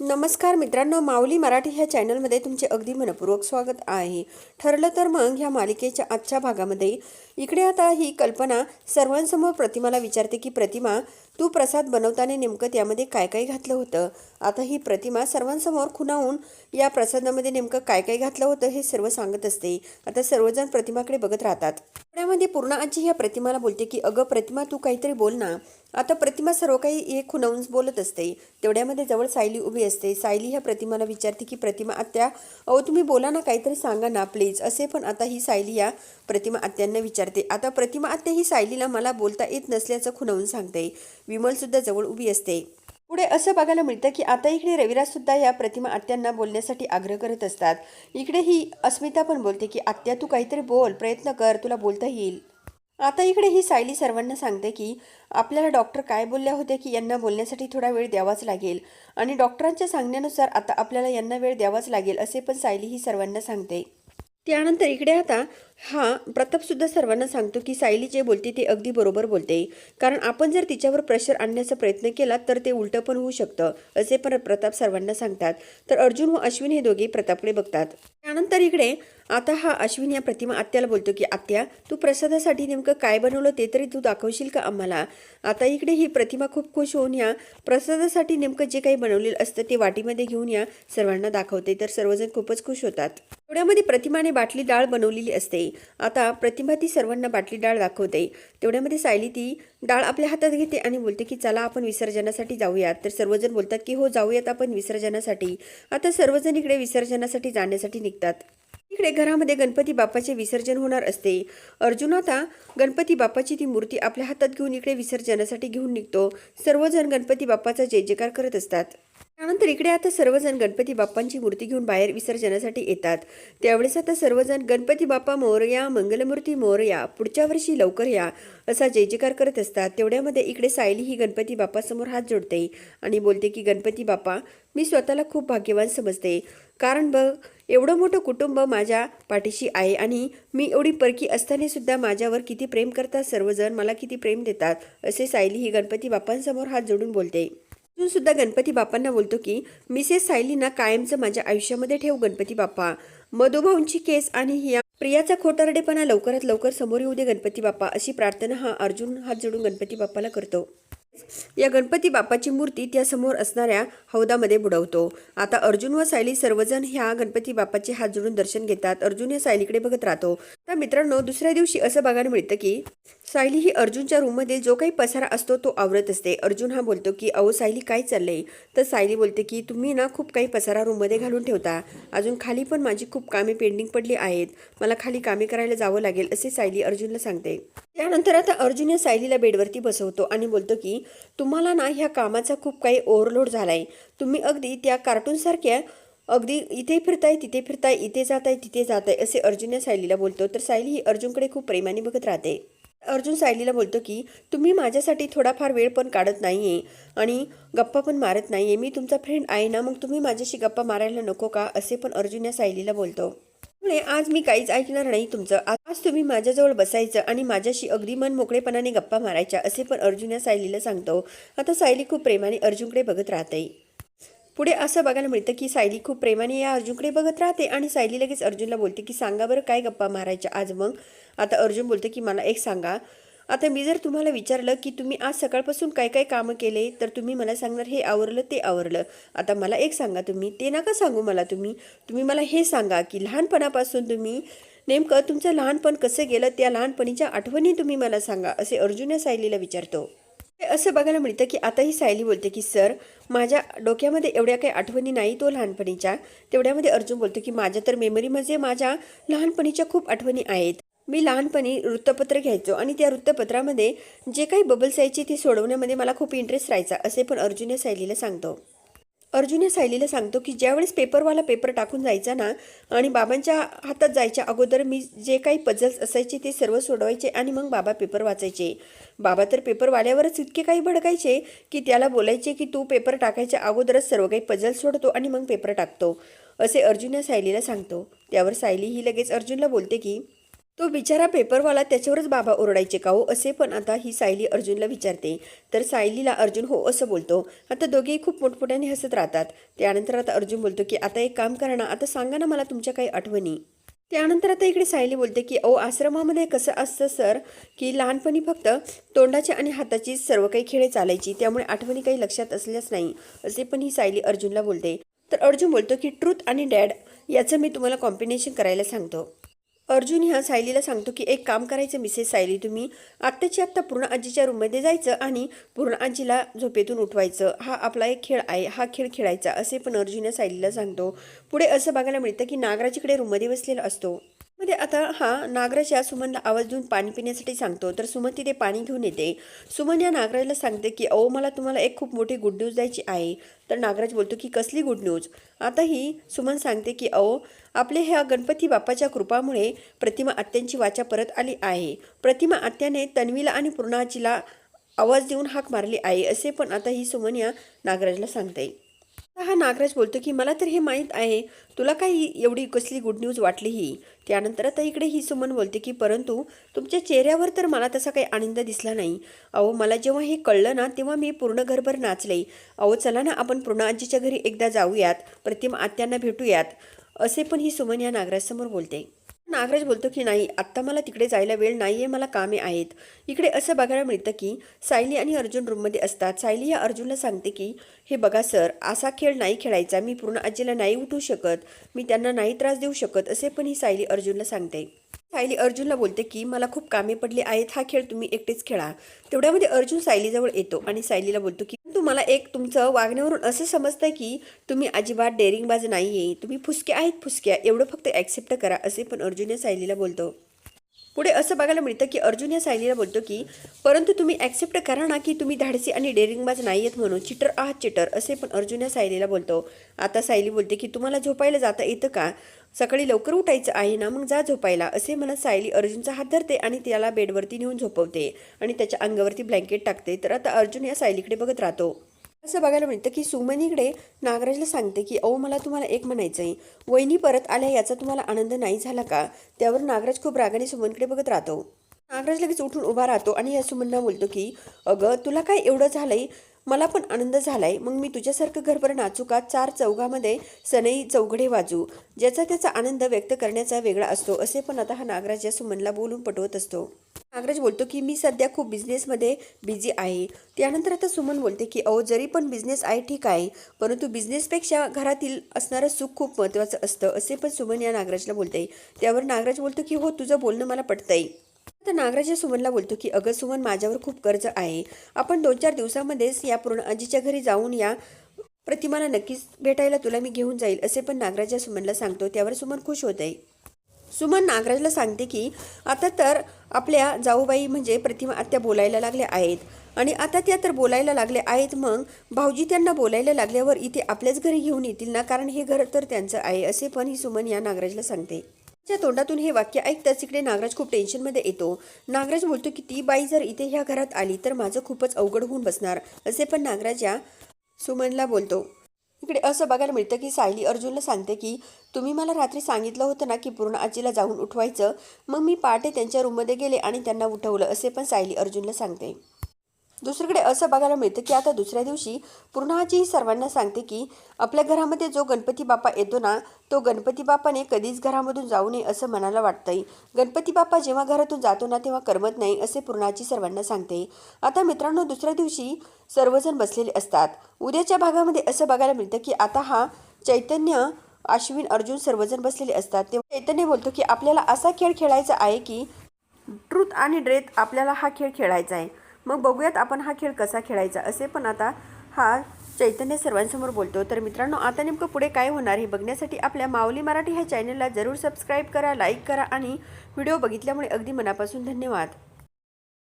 नमस्कार मित्रांनो माऊली मराठी ह्या चॅनलमध्ये तुमचे अगदी मनपूर्वक स्वागत आहे. ठरलं तर मग ह्या मालिकेच्या आजच्या भागामध्ये. इकडे आता ही कल्पना सर्वांसमोर प्रतिमाला विचारते की प्रतिमा तू प्रसाद बनवताना नेमकं त्यामध्ये काय काय घातलं होतं आता ही प्रतिमा सर्वांसमोर खुणावून या प्रसादामध्ये नेमकं काय काय घातलं होतं हे सर्व सांगत असते. आता सर्वजण प्रतिमाकडे बघत राहतात. त्यामध्ये पूर्ण आजी ह्या प्रतिमाला बोलते की अगं प्रतिमा तू काहीतरी बोल ना. आता प्रतिमा सर्व काही एक खुणावून बोलत असते. तेवढ्यामध्ये जवळ सायली उभी असते. सायली ह्या प्रतिमाला विचारते की प्रतिमा आत्या अहो तुम्ही बोला ना काहीतरी सांगा ना प्लीज असे पण आता ही सायली या प्रतिमा आत्यांना विचारते. आता प्रतिमा आत्या ही सायलीला मला बोलता येत नसल्याचं खुणावून सांगते. विमलसुद्धा जवळ उभी असते. पुढे असं बघायला मिळतं की आता इकडे रविराजसुद्धा या प्रतिमा आत्यांना बोलण्यासाठी आग्रह करत असतात. इकडे ही अस्मिता पण बोलते की आत्या तू काहीतरी बोल प्रयत्न कर तुला बोलता येईल. आता इकडे ही सायली सर्वांना सांगते की आपल्याला डॉक्टर काय बोलल्या होत्या की यांना बोलण्यासाठी थोडा वेळ द्यावाच लागेल. आणि डॉक्टरांच्या सांगण्यानुसार आता आपल्याला यांना वेळ द्यावाच लागेल असे पण सायली ही सर्वांना सांगते. त्यानंतर इकडे आता हा प्रतापसुद्धा सर्वांना सांगतो की सायली जे बोलते ते अगदी बरोबर बोलते. कारण आपण जर तिच्यावर प्रेशर आणण्याचा प्रयत्न केला तर ते उलटं पण होऊ शकतं असे पण प्रताप सर्वांना सांगतात. तर अर्जुन व अश्विन हे दोघे प्रतापकडे बघतात. त्यानंतर इकडे आता हा अश्विन या प्रतिमा आत्याला बोलतो की आत्या तू प्रसादासाठी नेमकं काय बनवलं ते तरी तू दाखवशील का आम्हाला? आता इकडे ही प्रतिमा खूप खुश होऊन या प्रसादासाठी नेमकं जे काही बनवलेलं असतं ते वाटीमध्ये घेऊन या सर्वांना दाखवते. तर सर्वजण खूपच खुश होतात. तेवढ्यामध्ये प्रतिमाने बाटली डाळ बनवलेली असते. आता प्रतिमा ती सर्वांना बाटली डाळ दाखवते. तेवढ्यामध्ये सायली ती डाळ आपल्या हातात घेते आणि बोलते की चला आपण विसर्जनासाठी जाऊयात. तर सर्वजण बोलतात की हो जाऊयात आपण विसर्जनासाठी. आता सर्वजण इकडे विसर्जनासाठी जाण्यासाठी निघतात. इकडे घरामध्ये गणपती बाप्पाचे विसर्जन होणार असते. अर्जुन आता गणपती बाप्पाची ती मूर्ती आपल्या हातात घेऊन इकडे विसर्जनासाठी घेऊन निघतो. सर्वजण गणपती बाप्पाचा जय जयकार करत असतात. त्यानंतर इकडे आता सर्वजण गणपती बाप्पांची मूर्ती घेऊन बाहेर विसर्जनासाठी येतात. त्यावेळेस आता सर्वजण गणपती बाप्पा मोरया मंगलमूर्ती मोरया पुढच्या वर्षी लवकर या असा जय जयकार करत असतात. तेवढ्यामध्ये इकडे सायली ही गणपती बाप्पासमोर हात जोडते आणि बोलते की गणपती बाप्पा मी स्वतःला खूप भाग्यवान समजते. कारण बघ एवढं मोठं कुटुंब माझ्या पाठीशी आहे आणि मी एवढी परकी असतानासुद्धा माझ्यावर किती प्रेम करतात सर्वजण मला किती प्रेम देतात असे सायली ही गणपती बाप्पांसमोर हात जोडून बोलते. सुद्धा गणपती बाप्पांना बोलतो की मिसेस सायलीना कायमचं माझ्या आयुष्यामध्ये ठेव गणपती बाप्पा. मधुभाऊंची केस आणि या प्रियाचा खोटारडेपणा लवकरात लवकर समोर येऊ दे गणपती बाप्पा अशी प्रार्थना हा अर्जुन हात जोडून गणपती बाप्पाला करतो. या गणपती बाप्पाची मूर्ती त्या समोर असणाऱ्या हौदामध्ये बुडवतो. आता अर्जुन व सायली सर्वजण ह्या गणपती बाप्पाचे हात जोडून दर्शन घेतात. अर्जुन या सायलीकडे बघत राहतो. तर मित्रांनो दुसऱ्या दिवशी असं बघायला मिळतं की सायली ही अर्जुनच्या रूममध्ये जो काही पसारा असतो तो आवरत असते. अर्जुन हा बोलतो की अहो सायली काय चाललंय? तर सायली बोलते की तुम्ही ना खूप काही पसारा रूममध्ये घालून ठेवता. अजून खाली पण माझी खूप कामे पेंडिंग पडली आहेत. मला खाली कामे करायला जावं लागेल असे सायली अर्जुनला सांगते. त्यानंतर आता अर्जुन या सायलीला बेडवरती बसवतो आणि बोलतो की तुम्हाला ना ह्या कामाचा खूप काही ओव्हरलोड झालाय. तुम्ही अगदी त्या कार्टूनसारख्या अगदी इथे फिरताय तिथे फिरताय इथे जाताय तिथे जाताय असे अर्जुन या सायलीला बोलतो. तर सायली ही अर्जुनकडे खूप प्रेमाने बघत राहते. अर्जुन सायलीला बोलतो की तुम्ही माझ्यासाठी थोडाफार वेळ पण काढत नाहीये आणि गप्पा पण मारत नाहीये. मी तुमचा फ्रेंड आहे ना मग तुम्ही माझ्याशी गप्पा मारायला नको का? असे पण अर्जुन या सायलीला बोलतो. त्यामुळे आज मी काहीच ऐकणार नाही तुमचं. आज तुम्ही माझ्याजवळ बसायचं आणि माझ्याशी अगदी मन मोकळेपणाने गप्पा मारायच्या असे पण अर्जुन या सायलीला सांगतो. आता सायली खूप प्रेमाने अर्जुनकडे बघत राहते. पुढे असं बघायला मिळतं की सायली खूप प्रेमाने या अर्जुनकडे बघत राहते आणि सायली लगेच अर्जुनला बोलते की सांगा बरं काय गप्पा मारायच्या आज मग? आता अर्जुन बोलते की मला एक सांगा. आता मी जर तुम्हाला विचारलं की तुम्ही आज सकाळपासून काय काय कामं केले तर तुम्ही मला सांगणार हे आवरलं ते आवरलं. आता मला एक सांगा तुम्ही ते नका सांगू मला तुम्ही. तुम्ही मला हे सांगा की लहानपणापासून तुम्ही नेमकं तुमचं लहानपण कसं गेलं? त्या लहानपणीच्या आठवणी तुम्ही मला सांगा असे अर्जुन या सायलीला विचारतो. असं बघायला मिळतं की आता ही सायली बोलते की सर माझ्या डोक्यामध्ये एवढ्या काही आठवणी नाही तो लहानपणीच्या. तेवढ्यामध्ये अर्जुन बोलतो की माझ्या तर मेमरीमध्ये माझ्या लहानपणीच्या खूप आठवणी आहेत. मी लहानपणी वृत्तपत्र घ्यायचो आणि त्या वृत्तपत्रामध्ये जे काही बबल्स यायचे ते सोडवण्यामध्ये मला खूप इंटरेस्ट राहायचा असे पण अर्जुन या सायलीला सांगतो. अर्जुन या सायलीला सांगतो की ज्यावेळेस पेपरवाला पेपर टाकून जायचा ना आणि बाबांच्या हातात जायच्या अगोदर मी जे काही पझल्स असायचे ते सर्व सोडवायचे आणि मग बाबा पेपर वाचायचे. बाबा तर पेपरवाल्यावरच इतके काही भडकायचे की त्याला बोलायचे की तू पेपर टाकायच्या अगोदरच सर्व काही पजल्स सोडतो आणि मग पेपर टाकतो. असे अर्जुन या सायलीला सांगतो. त्यावर सायली ही लगेच अर्जुनला बोलते की तो बिचारा पेपरवाला त्याच्यावरच बाबा ओरडायचे का हो? असे पण आता ही सायली अर्जुनला विचारते. तर सायलीला अर्जुन हो असं बोलतो. आता दोघेही खूप मोठमोठ्याने हसत राहतात. त्यानंतर आता अर्जुन बोलतो की आता एक काम करा ना आता सांगा ना मला तुमच्या काही आठवणी. त्यानंतर आता इकडे सायली बोलते की अहो आश्रमामध्ये कसं असतं सर की लहानपणी फक्त तोंडाची आणि हाताची सर्व काही खेळे चालायची त्यामुळे आठवणी काही लक्षात असल्याच नाही. असे पण ही सायली अर्जुनला बोलते. तर अर्जुन बोलतो की ट्रूथ आणि डॅड याचं मी तुम्हाला कॉम्बिनेशन करायला सांगतो. अर्जुन ह्या सायलीला सांगतो की एक काम करायचं मिसेस सायली तुम्ही आत्ताची आत्ता पूर्ण आजीच्या रूममध्ये जायचं आणि पूर्ण आजीला झोपेतून उठवायचं. हा आपला एक खेळ आहे हा खेळ खेळायचा असे पण अर्जुन या सायलीला सांगतो. पुढे असं बघायला मिळतं की नागराजीकडे रूममध्ये बसलेला असतो. मध्ये आता हा नागराज या सुमनला आवाज देऊन पाणी पिण्यासाठी सांगतो. तर सुमन तिथे पाणी घेऊन येते. सुमन या नागराजला सांगते की अहो मला तुम्हाला एक खूप मोठी गुड न्यूज द्यायची आहे. तर नागराज बोलतो की कसली गुड न्यूज आता ही सुमन सांगते की अहो आपले ह्या गणपती बाप्पाच्या कृपामुळे प्रतिमा आत्यांची वाचा परत आली आहे. प्रतिमा आत्याने तन्वीला आणि पूर्णाजीला आवाज देऊन हाक मारली आहे. असे पण आता ही सुमन या नागराजला सांगते. हा नागराज बोलतो की मला तर हे माहीत आहे. तुला काही एवढी कसली गुड न्यूज वाटली ही त्यानंतर आता इकडे ही सुमन बोलते की परंतु तुमच्या चेहऱ्यावर तर मला तसा काही आनंद दिसला नाही. अहो मला जेव्हा हे कळलं ना तेव्हा मी पूर्ण घरभर नाचले. अहो चला ना आपण पूर्ण आजीच्या घरी एकदा जाऊयात. प्रतिमा आत्यांना भेटूयात. असे पण ही सुमन या नागराजसमोर बोलते. नागराज बोलतो की नाही आत्ता मला तिकडे जायला वेळ नाही आहे मला कामे आहेत. इकडे असं बघायला मिळतं की सायली आणि अर्जुन रूममध्ये असतात. सायली या अर्जुनला सांगते की हे बघा सर असा खेळ नाही खेळायचा. मी पूर्ण आजीला नाही उठू शकत. मी त्यांना नाही त्रास देऊ शकत असे पण ही सायली अर्जुनला सांगते. सायली अर्जुनला बोलते की मला खूप कामे पडली आहेत हा खेळ तुम्ही एकटेच खेळा. तेवढ्यामध्ये अर्जुन सायलीजवळ येतो आणि सायलीला बोलतो की तुम्हाला एक तुमचं वागण्यावरून असं समजतंय की तुम्ही अजिबात डेअरिंगबाज नाही आहे तुम्ही फुसके आहेत फुसक्या एवढं फक्त ॲक्सेप्ट करा असे पण अर्जुन या सायलीला बोलतो. पुढे असं बघायला मिळतं की अर्जुन या सायलीला बोलतो की परंतु तुम्ही ॲक्सेप्ट करा ना की तुम्ही धाडसी आणि डेअरिंगबाज नाही आहेत म्हणून. चिटर आहात चिटर असे पण अर्जुन या सायलीला बोलतो. आता सायली बोलते की तुम्हाला झोपायला जाता येतं का? सकाळी लवकर उठायचं आहे ना मग जा झोपायला असे म्हणत सायली अर्जुनचा हात धरते आणि त्याला बेडवरती नेऊन झोपवते आणि त्याच्या अंगावरती ब्लँकेट टाकते. तर आता अर्जुन या सायलीकडे बघत राहतो. असं बघायला मिळतं की सुमनीकडे नागराजला सांगते की अहो मला तुम्हाला एक म्हणायचं आहे वहिनी परत आल्या याचा तुम्हाला आनंद नाही झाला का? त्यावर नागराज खूप रागाने सुमनकडे बघत राहतो. नागराज लगेच उठून उभा राहतो आणि या सुमनला बोलतो की अगं तुला काय एवढं झालंय? मला पण आनंद झालाय. मग मी तुझ्यासारखं घरभर नाचू का? चार चौघामध्ये सनई चौघडे वाजू. ज्याचा त्याचा आनंद व्यक्त करण्याचा वेगळा असतो. असे पण आता हा नागराज या सुमनला बोलून पटवत असतो. नागराज बोलतो की मी सध्या खूप बिझनेसमध्ये बिझी आहे. त्यानंतर आता सुमन बोलते की अहो जरी पण बिझनेस आहे ठीक आहे. परंतु बिझनेसपेक्षा घरातील असणारं सुख खूप महत्त्वाचं असतं. असे पण सुमन या नागराजला बोलते. त्यावर नागराज बोलतो की हो तुझं बोलणं मला पटतंय. आता नागराजा सुमनला बोलतो की अगं सुमन माझ्यावर खूप कर्ज आहे. आपण दोन चार दिवसामध्येच या पूर्ण आजीच्या घरी जाऊन या प्रतिमाला नक्कीच भेटायला तुला मी घेऊन जाईल असे पण नागराजा सुमनला सांगतो. त्यावर सुमन खुश होत आहे सुमन नागराजला सांगते की आता तर आपल्या जाऊबाई म्हणजे प्रतिमा आत्या बोलायला लागल्या आहेत. आणि आता त्या तर बोलायला लागल्या आहेत मग भाऊजी त्यांना बोलायला लागल्यावर इथे आपल्याच घरी घेऊन येतील ना? कारण हे घर तर त्यांचं आहे असे पण ही सुमन या नागराजला सांगते. तिच्या तोंडातून हे वाक्य ऐकताच इकडे नागराज खूप टेन्शनमध्ये येतो. नागराज बोलतो की ती बाई जर इथे ह्या घरात आली तर माझं खूपच अवघड होऊन बसणार असे पण नागराज या सुमनला बोलतो. इकडे असं बघायला मिळतं की सायली अर्जुनला सांगते की तुम्ही मला रात्री सांगितलं होतं ना की पूर्ण आजीला जाऊन उठवायचं. मग मी पहाटे त्यांच्या रूममध्ये गेले आणि त्यांना उठवलं असे पण सायली अर्जुनला सांगते. दुसरीकडे असं बघायला मिळतं की आता दुसऱ्या दिवशी पूर्णाजी सर्वांना सांगते की आपल्या घरामध्ये जो गणपती बाप्पा येतो ना तो गणपती बाप्पाने कधीच घरामधून जाऊ नये असं मनाला वाटतंय. गणपती बाप्पा जेव्हा घरातून जातो ना तेव्हा करमत नाही असे पूर्णाची सर्वांना सांगते. आता मित्रांनो दुसऱ्या दिवशी सर्वजण बसलेले असतात. उद्याच्या भागामध्ये असं बघायला मिळतं की आता हा चैतन्य अश्विन अर्जुन सर्वजण बसलेले असतात. तेव्हा चैतन्य बोलतो की आपल्याला असा खेळ खेळायचा आहे की ट्रूथ आणि ड्रेथ आपल्याला हा खेळ खेळायचा आहे. मग बघूयात आपण हा खेळ कसा खेळायचा. असे पण आता हा चैतन्य सर्वांसमोर बोलतो. तर मित्रांनो आता नेमकं पुढे काय होणार हे बघण्यासाठी आपल्या माऊली मराठी ह्या चॅनलला जरूर सबस्क्राईब करा लाईक करा आणि व्हिडिओ बघितल्यामुळे अगदी मनापासून धन्यवाद.